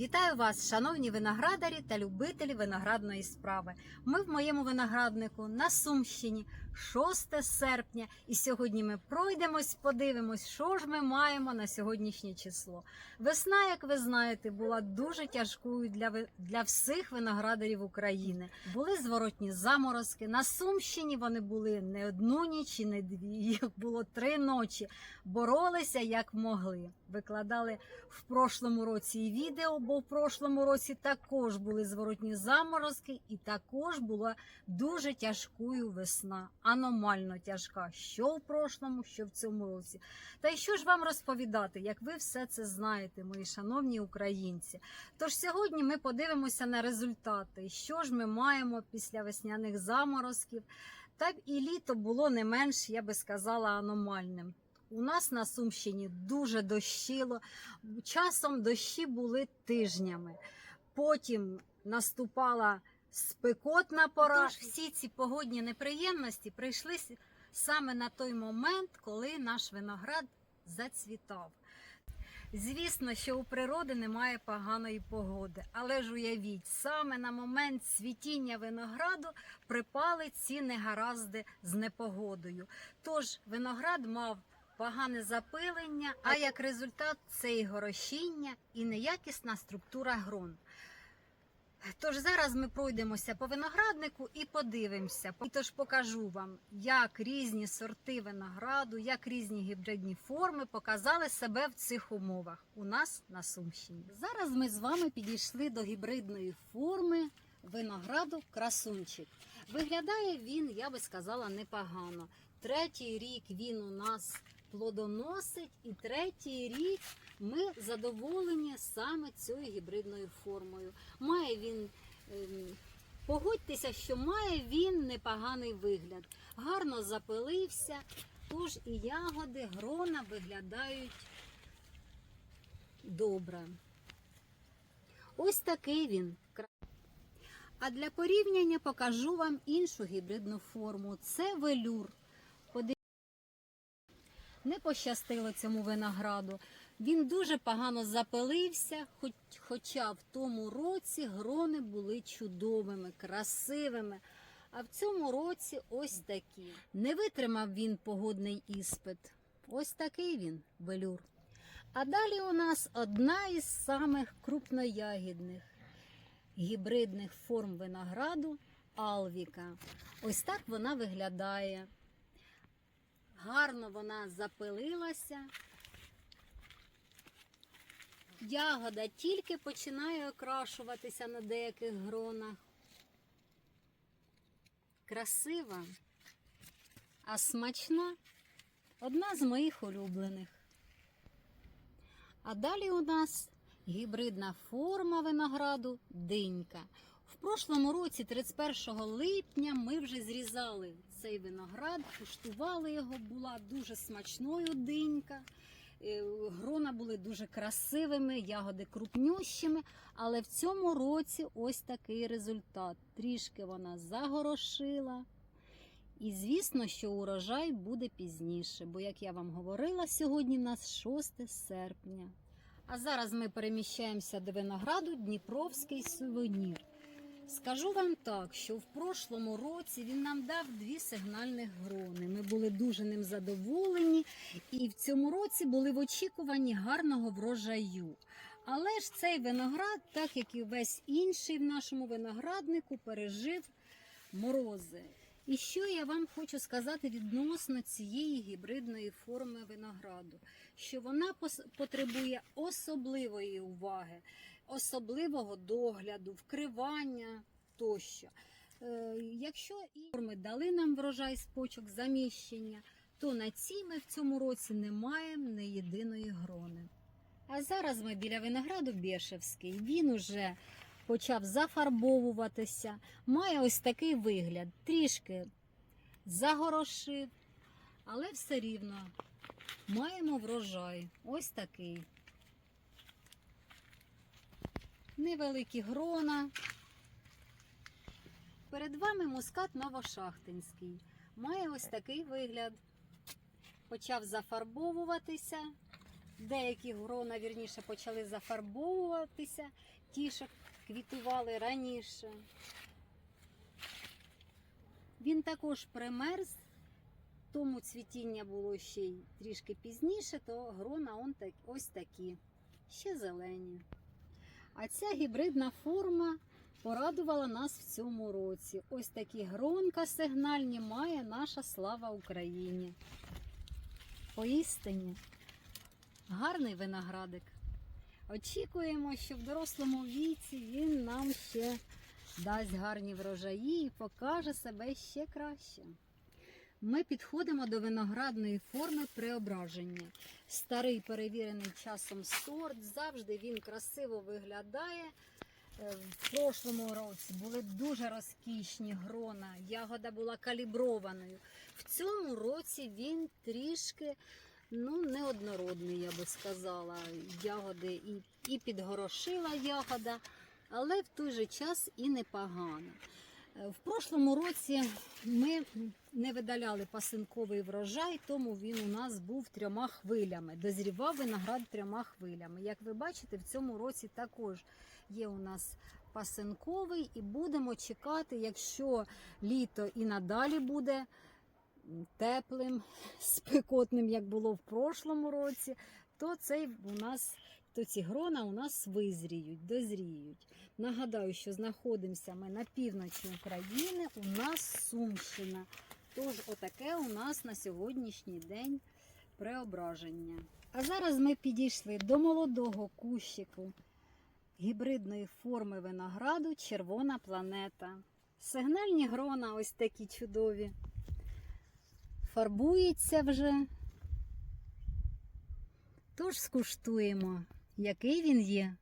Вітаю вас, шановні виноградарі та любителі виноградної справи. Ми в моєму винограднику на Сумщині 6 серпня, і сьогодні ми пройдемось, подивимось, що ж ми маємо на сьогоднішнє число. Весна, як ви знаєте, була дуже тяжкою для, для всіх виноградарів України. Були зворотні заморозки. На Сумщині вони були не одну ніч і не дві. Їх було три ночі. Боролися як могли. Викладали в прошлому році і відео, бо в прошлому році також були зворотні заморозки, і також була дуже тяжкою весна, аномально тяжка. Що в прошлому, що в цьому році. Та й що ж вам розповідати, як ви все це знаєте, мої шановні українці? Тож сьогодні ми подивимося на результати, що ж ми маємо після весняних заморозків. Та і літо було не менш, я би сказала, аномальним. У нас на Сумщині дуже дощило. Часом дощі були тижнями. Потім наступала спекотна пора. Тож всі ці погодні неприємності прийшли саме на той момент, коли наш виноград зацвітав. Звісно, що у природи немає поганої погоди, але ж уявіть, саме на момент цвітіння винограду припали ці негаразди з непогодою. Тож виноград мав погане запилення, а як результат це і горощіння, і неякісна структура грон. Тож зараз ми пройдемося по винограднику і подивимося. І тож покажу вам, як різні сорти винограду, як різні гібридні форми показали себе в цих умовах у нас на Сумщині. Зараз ми з вами підійшли до гібридної форми винограду красунчик. Виглядає він, я би сказала, непогано. Третій рік він у нас плодоносить, і третій рік ми задоволені саме цією гібридною формою. Має він, ем, погодьтеся, що має він непоганий вигляд. Гарно запилився, тож і ягоди, грона виглядають добре. Ось такий він. А для порівняння покажу вам іншу гібридну форму. Це велюр. Не пощастило цьому винограду. Він дуже погано запилився, хоч, хоча в тому році грони були чудовими, красивими. А в цьому році ось такі. Не витримав він погодний іспит. Ось такий він, велюр. А далі у нас одна із самих крупноягідних гібридних форм винограду Алвіка. Ось так вона виглядає. Гарно вона запилилася. Ягода тільки починає окрашуватися на деяких гронах. Красива, а смачна одна з моїх улюблених. А далі у нас гібридна форма винограду динька. В прошлому році, 31 липня, ми вже зрізали цей виноград, куштували його, була дуже смачною динька. Е, Грона були дуже красивими, ягоди крупнющими, але в цьому році ось такий результат. Трішки вона загорошила. І звісно, що урожай буде пізніше, бо, як я вам говорила, сьогодні в нас 6 серпня. А зараз ми переміщаємося до винограду Дніпровський сувенір. Скажу вам так, що в прошлому році він нам дав дві сигнальних грони. Ми були дуже ним задоволені, і в цьому році були в очікуванні гарного врожаю. Але ж цей виноград, так як і весь інший в нашому винограднику, пережив морози. І що я вам хочу сказати відносно цієї гібридної форми винограду, що вона потребує особливої уваги, особливого догляду, вкривання тощо. Е, Якщо і форми дали нам врожай з почок заміщення, то на цій ми в цьому році не маємо ні єдиної грони. А зараз ми біля винограду Бєшевський. Він уже почав зафарбовуватися, має ось такий вигляд. Трішки загорошив, але все рівно маємо врожай. Ось такий. Невеликі грона. Перед вами мускат Новошахтинський. Має ось такий вигляд. Почав зафарбовуватися. Деякі грона, вірніше, почали зафарбовуватися, ті, що квітували раніше. Він також примерз, тому цвітіння було ще й трішки пізніше, то грона он так, ось такі, ще зелені. А ця гібридна форма порадувала нас в цьому році. Ось такі гронка сигнальні має наша слава Україні. Поістині гарний виноградик. Очікуємо, що в дорослому віці він нам ще дасть гарні врожаї і покаже себе ще краще. Ми підходимо до виноградної форми преображення. Старий перевірений часом сорт, завжди він красиво виглядає. Е, В прошлому році були дуже розкішні грона, ягода була каліброваною. В цьому році він трішки ну, неоднородний, я би сказала. Ягоди і, і підгорошила ягода, але в той же час і непогано. В прошлому році ми не видаляли пасинковий врожай, тому він у нас був трьома хвилями. Дозрівав виноград трьома хвилями. Як ви бачите, в цьому році також є у нас пасинковий, і будемо чекати, якщо літо і надалі буде теплим, спекотним, як було в прошлому році, то цей у нас. То ці грона у нас визріють, дозріють. Нагадаю, що знаходимося ми на півночі України, у нас Сумщина. Тож, отаке у нас на сьогоднішній день преображення. А зараз ми підійшли до молодого кущику гібридної форми винограду Червона планета. Сигнальні грона ось такі чудові. Фарбується вже. Тож скуштуємо, який він є.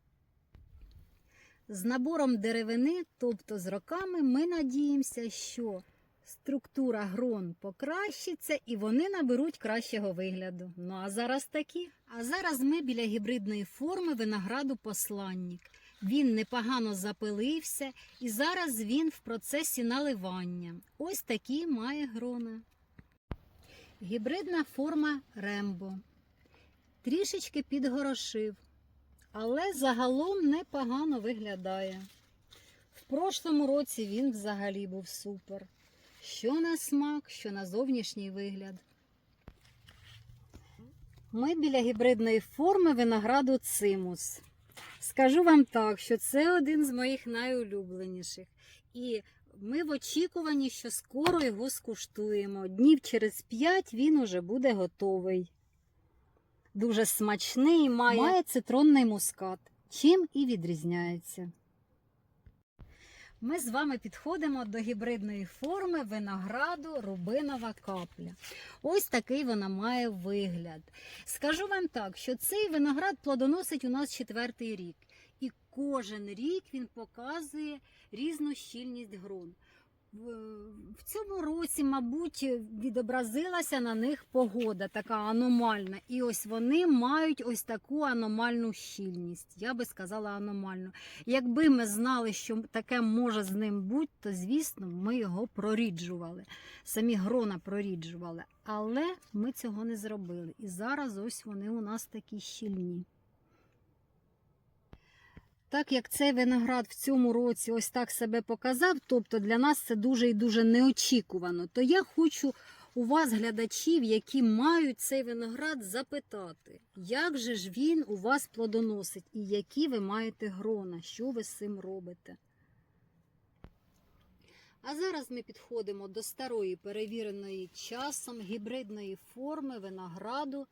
З набором деревини, тобто з роками, ми надіємося, що структура грон покращиться і вони наберуть кращого вигляду. Ну а зараз такі. А зараз ми біля гібридної форми винограду посланник. Він непогано запилився, і зараз він в процесі наливання. Ось такі має грона. Гібридна форма рембо. Трішечки підгорошив але загалом непогано виглядає. В прошлому році він взагалі був супер. Що на смак, що на зовнішній вигляд. Ми біля гібридної форми винограду цимус. Скажу вам так, що це один з моїх найулюбленіших. І ми в очікуванні, що скоро його скуштуємо. Днів через п'ять він уже буде готовий дуже смачний, має, має цитронний мускат, чим і відрізняється. Ми з вами підходимо до гібридної форми винограду рубинова капля. Ось такий вона має вигляд. Скажу вам так, що цей виноград плодоносить у нас четвертий рік, і кожен рік він показує різну щільність ґрунт в цьому році, мабуть, відобразилася на них погода така аномальна. І ось вони мають ось таку аномальну щільність. Я би сказала аномальну. Якби ми знали, що таке може з ним бути, то звісно ми його проріджували. Самі грона проріджували. Але ми цього не зробили. І зараз ось вони у нас такі щільні. Так як цей виноград в цьому році ось так себе показав, тобто для нас це дуже і дуже неочікувано, то я хочу у вас, глядачів, які мають цей виноград, запитати, як же ж він у вас плодоносить і які ви маєте грона, що ви з цим робите. А зараз ми підходимо до старої перевіреної часом гібридної форми винограду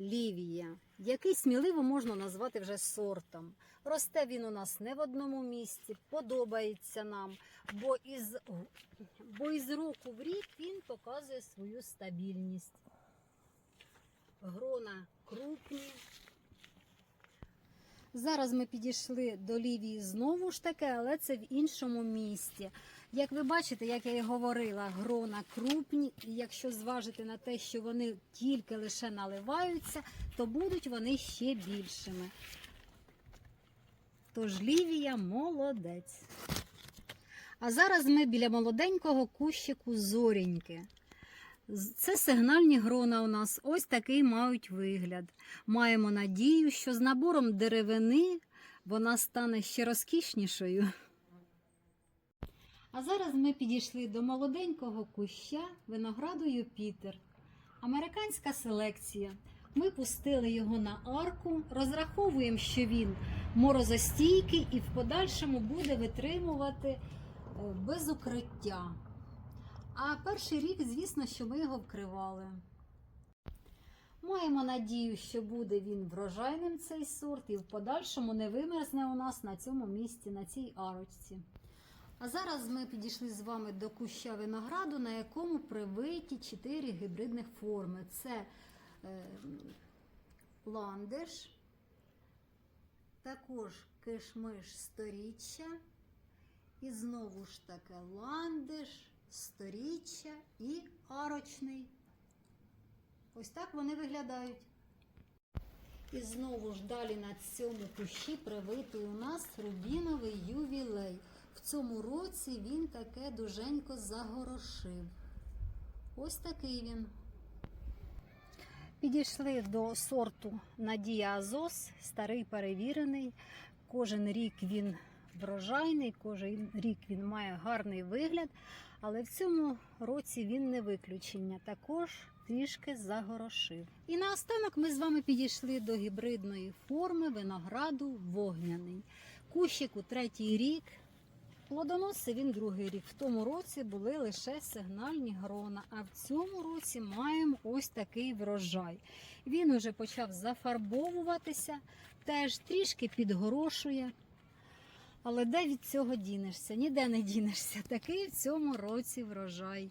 Лівія, який сміливо можна назвати вже сортом. Росте він у нас не в одному місці, подобається нам, бо із, бо із року в рік він показує свою стабільність. Грона крупні. Зараз ми підійшли до Лівії знову ж таки, але це в іншому місті. Як ви бачите, як я і говорила, грона крупні, і якщо зважити на те, що вони тільки лише наливаються, то будуть вони ще більшими. Тож Лівія молодець. А зараз ми біля молоденького кущику зоріньки. Це сигнальні грона у нас. Ось такий мають вигляд. Маємо надію, що з набором деревини вона стане ще розкішнішою. А зараз ми підійшли до молоденького куща винограду Юпітер. Американська селекція. Ми пустили його на арку, розраховуємо, що він морозостійкий і в подальшому буде витримувати е, без укриття. А перший рік, звісно, що ми його вкривали. Маємо надію, що буде він врожайним цей сорт і в подальшому не вимерзне у нас на цьому місці, на цій арочці. А зараз ми підійшли з вами до куща винограду, на якому привиті чотири гібридних форми. Це е, ландиш, також кишмиш сторіччя, і знову ж таки ландиш, сторіччя і арочний. Ось так вони виглядають. І знову ж далі на цьому кущі привитий у нас рубіновий ювілей. В цьому році він таке дуженько загорошив. Ось такий він. Підійшли до сорту Надія Азос, старий перевірений. Кожен рік він врожайний, кожен рік він має гарний вигляд, але в цьому році він не виключення. Також трішки загорошив. І наостанок ми з вами підійшли до гібридної форми винограду вогняний. Кущику третій рік. Плодоносив він другий рік. В тому році були лише сигнальні грона, а в цьому році маємо ось такий врожай. Він уже почав зафарбовуватися, теж трішки підгорошує. Але де від цього дінешся? Ніде не дінешся. Такий в цьому році врожай.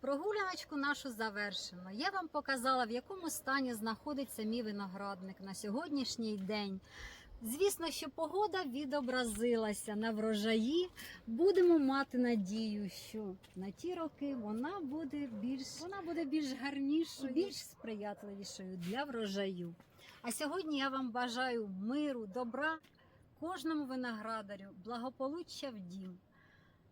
Прогуляночку нашу завершено. Я вам показала, в якому стані знаходиться мій виноградник на сьогоднішній день. Звісно, що погода відобразилася на врожаї. Будемо мати надію, що на ті роки вона буде більш, вона буде більш гарнішою, більш сприятливішою для врожаю. А сьогодні я вам бажаю миру, добра кожному виноградарю, благополуччя в дім.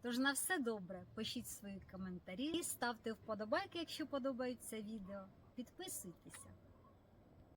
Тож на все добре, пишіть свої коментарі, ставте вподобайки, якщо подобаються відео. Підписуйтеся.